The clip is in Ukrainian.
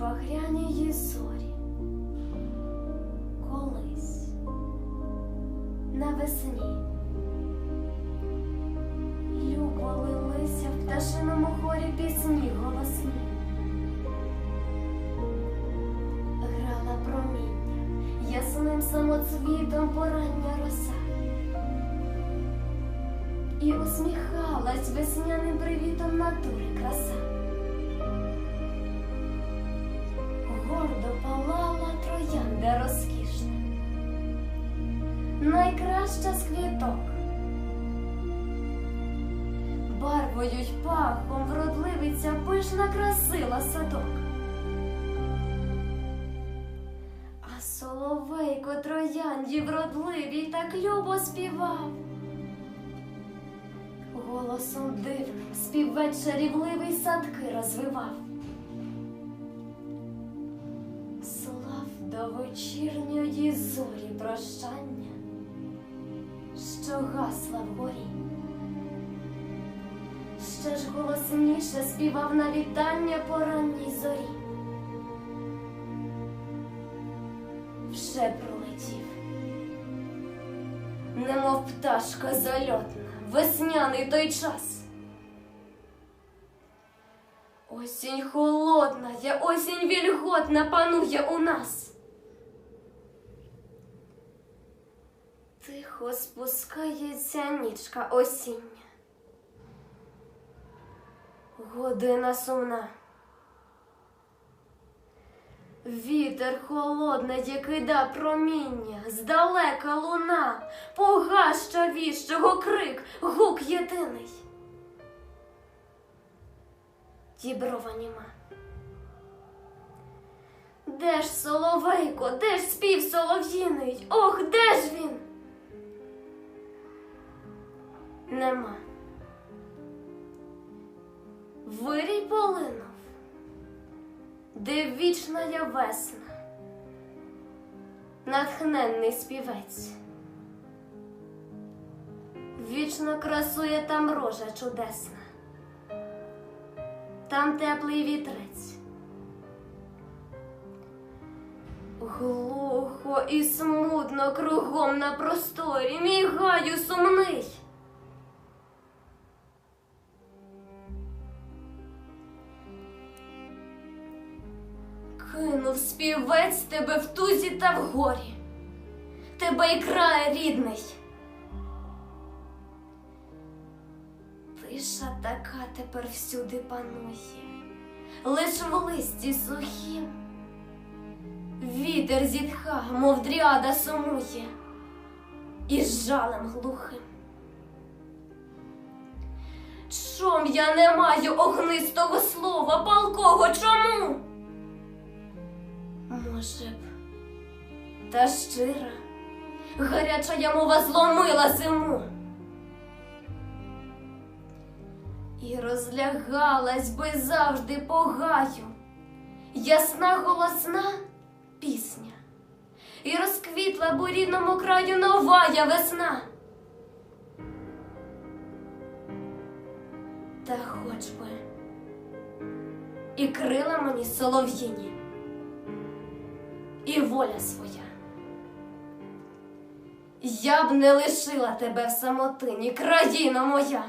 багряні зорі. Колись навесні любо лилися в пташиному хорі пісні голосні. Грала проміння ясним самоцвітом порання роса. І усміхалась весняним привітом натури краса. Найкраща з квіток. Барвою й пахом вродливиця пишна красила садок. А соловейко троянді вродливій так любо співав. Голосом дивним співвечерівливий садки розвивав. Слав до вечірньої зорі прощання, що гасла вгорі. Ще ж голосніше співав на вітання по ранній зорі. Вже пролетів, немов пташка зальотна, весняний той час. Осінь холодна, я осінь вільготна панує у нас. Тихо спускається нічка осіння. Година сумна. Вітер холодний кида проміння, здалека луна, погаща віщого крик, гук єдиний. Діброва німа. Де ж соловейко, де ж спів солов'їний? Ох, де ж він? Нема. Вирій полинув, де вічна я весна, натхненний співець. Вічно красує там рожа чудесна, там теплий вітрець. Глухо і смутно кругом на просторі мій гаю сумний. Кинув співець тебе в тузі та в горі, тебе і край рідний. Тиша така тепер всюди панує, лиш в листі сухім. Вітер зітха, мов дріада сумує, і з жалем глухим. Чом я не маю огнистого слова, палкого чому? Може б, та щира, гаряча я мова зломила зиму. І розлягалась би завжди по гаю, ясна голосна пісня, і розквітла б у рідному краю новая весна. Та хоч би. І крила мені солов'їні і воля своя. Я б не лишила тебе в самотині, країна моя.